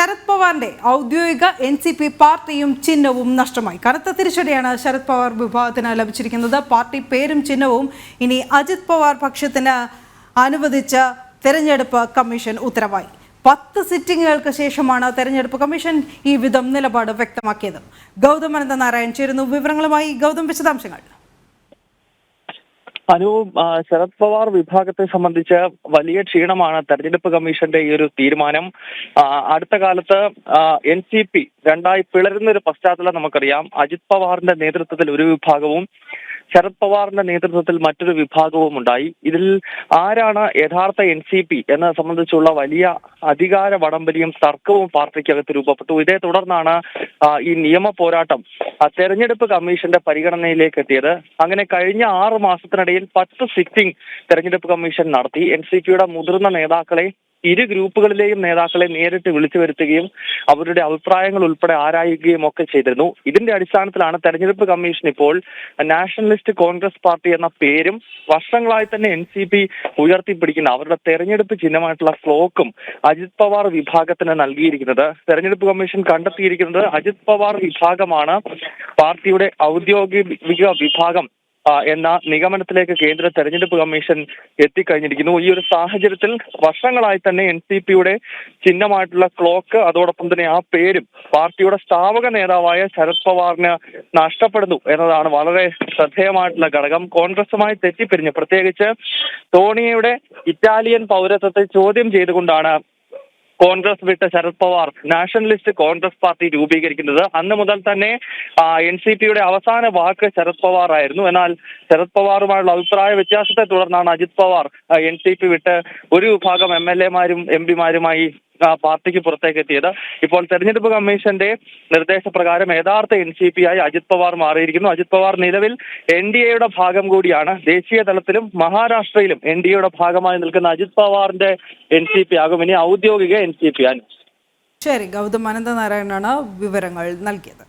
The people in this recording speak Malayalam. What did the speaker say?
ശരത് പവാറിന്റെ ഔദ്യോഗിക എൻ സി പി പാർട്ടിയും ചിഹ്നവും നഷ്ടമായി. കനത്ത തിരിച്ചടിയാണ് ശരത് പവാർ വിഭാഗത്തിന് ലഭിച്ചിരിക്കുന്നത്. പാർട്ടി പേരും ചിഹ്നവും ഇനി അജിത് പവാർ പക്ഷത്തിന് അനുവദിച്ച തെരഞ്ഞെടുപ്പ് കമ്മീഷൻ ഉത്തരവായി. പത്ത് സിറ്റിംഗുകൾക്ക് ശേഷമാണ് തെരഞ്ഞെടുപ്പ് കമ്മീഷൻ ഈ വിധം നിലപാട് വ്യക്തമാക്കിയത്. ഗൗതം അനന്ത നാരായൺ ചേരുന്നു വിവരങ്ങളുമായി. ഗൗതം വിശദാംശങ്ങൾ. അനു ശരത് പവാർ വിഭാഗത്തെ സംബന്ധിച്ച് വലിയ ക്ഷീണമാണ് തെരഞ്ഞെടുപ്പ് കമ്മീഷന്റെ ഈ ഒരു തീരുമാനം. അടുത്ത കാലത്ത് എൻ സി പി രണ്ടായി പിളരുന്ന ഒരു പശ്ചാത്തലം നമുക്കറിയാം. അജിത് പവാറിന്റെ നേതൃത്വത്തിൽ ഒരു വിഭാഗവും ശരത് പവാറിന്റെ നേതൃത്വത്തിൽ മറ്റൊരു വിഭാഗവും ഉണ്ടായി. ഇതിൽ ആരാണ് യഥാർത്ഥ എൻ സി പി എന്നത് സംബന്ധിച്ചുള്ള വലിയ അധികാര വടംവലിയും തർക്കവും പാർട്ടിക്കകത്ത് രൂപപ്പെട്ടു. ഇതേ തുടർന്നാണ് ഈ നിയമ പോരാട്ടം തെരഞ്ഞെടുപ്പ് കമ്മീഷന്റെ പരിഗണനയിലേക്ക് എത്തിയത്. അങ്ങനെ കഴിഞ്ഞ ആറ് മാസത്തിനിടയിൽ പത്ത് സിറ്റിംഗ് തെരഞ്ഞെടുപ്പ് കമ്മീഷൻ നടത്തി. എൻ സി പിയുടെ മുതിർന്ന നേതാക്കളെ ഇരു ഗ്രൂപ്പുകളിലെയും നേതാക്കളെ നേരിട്ട് വിളിച്ചു വരുത്തുകയും അവരുടെ അഭിപ്രായങ്ങൾ ഉൾപ്പെടെ ആരായുകയും ഒക്കെ ചെയ്തിരുന്നു. ഇതിന്റെ അടിസ്ഥാനത്തിലാണ് തെരഞ്ഞെടുപ്പ് കമ്മീഷൻ ഇപ്പോൾ നാഷണലിസ്റ്റ് കോൺഗ്രസ് പാർട്ടി എന്ന പേരും വർഷങ്ങളായി തന്നെ എൻ സി പി ഉയർത്തിപ്പിടിക്കുന്ന. അവരുടെ തെരഞ്ഞെടുപ്പ് ചിഹ്നമായിട്ടുള്ള ക്ലോക്കും അജിത് പവാർ വിഭാഗത്തിന് നൽകിയിരിക്കുന്നത്. തെരഞ്ഞെടുപ്പ് കമ്മീഷൻ കണ്ടെത്തിയിരിക്കുന്നത് അജിത് പവാർ വിഭാഗമാണ്. പാർട്ടിയുടെ ഔദ്യോഗിക വിഭാഗം എന്ന നിഗമനത്തിലേക്ക് കേന്ദ്ര തെരഞ്ഞെടുപ്പ് കമ്മീഷൻ എത്തിക്കഴിഞ്ഞിരിക്കുന്നു. ഈ ഒരു സാഹചര്യത്തിൽ വർഷങ്ങളായി തന്നെ എൻ സി പിയുടെ ചിഹ്നമായിട്ടുള്ള ക്ലോക്ക് അതോടൊപ്പം തന്നെ ആ പേരും പാർട്ടിയുടെ സ്ഥാപക നേതാവായ ശരത് പവാറിന് നഷ്ടപ്പെടുന്നു എന്നതാണ് വളരെ ശ്രദ്ധേയമായിട്ടുള്ള ഘടകം. കോൺഗ്രസുമായി തെറ്റിപ്പിരിഞ്ഞു പ്രത്യേകിച്ച് ടോണിയുടെ ഇറ്റാലിയൻ പൗരത്വത്തെ ചോദ്യം ചെയ്തുകൊണ്ടാണ് കോൺഗ്രസ് വിട്ട ശരത് പവാർ നാഷണലിസ്റ്റ് കോൺഗ്രസ് പാർട്ടി രൂപീകരിക്കുന്നത്. അന്ന് മുതൽ തന്നെ എൻ സി പിയുടെ അവസാന വാക്ക് ശരത് പവാർ ആയിരുന്നു. എന്നാൽ ശരത് പവാറുമായുള്ള അഭിപ്രായ വ്യത്യാസത്തെ തുടർന്നാണ് Ajit Pawar N C P വിട്ട് ഒരു വിഭാഗം എം എൽ എമാരും എം പിമാരുമായി പാർട്ടിക്ക് പുറത്തേക്ക് എത്തിയത്. ഇപ്പോൾ തെരഞ്ഞെടുപ്പ് കമ്മീഷന്റെ നിർദ്ദേശപ്രകാരം യഥാർത്ഥ എൻ സി പി ആയി അജിത് പവാർ മാറിയിരിക്കുന്നു. അജിത് പവാർ നിലവിൽ എൻ ഡി എയുടെ ഭാഗം കൂടിയാണ്. ദേശീയ തലത്തിലും മഹാരാഷ്ട്രയിലും എൻ ഡി എയുടെ ഭാഗമായി നിൽക്കുന്ന അജിത് പവാറിന്റെ എൻ സി പി ആകും. ഇനി ഔദ്യോഗിക എൻ സി പി ആണ് ശരി ഗൗതം അനന്ത നാരായണനാണ് വിവരങ്ങൾ നൽകിയത്.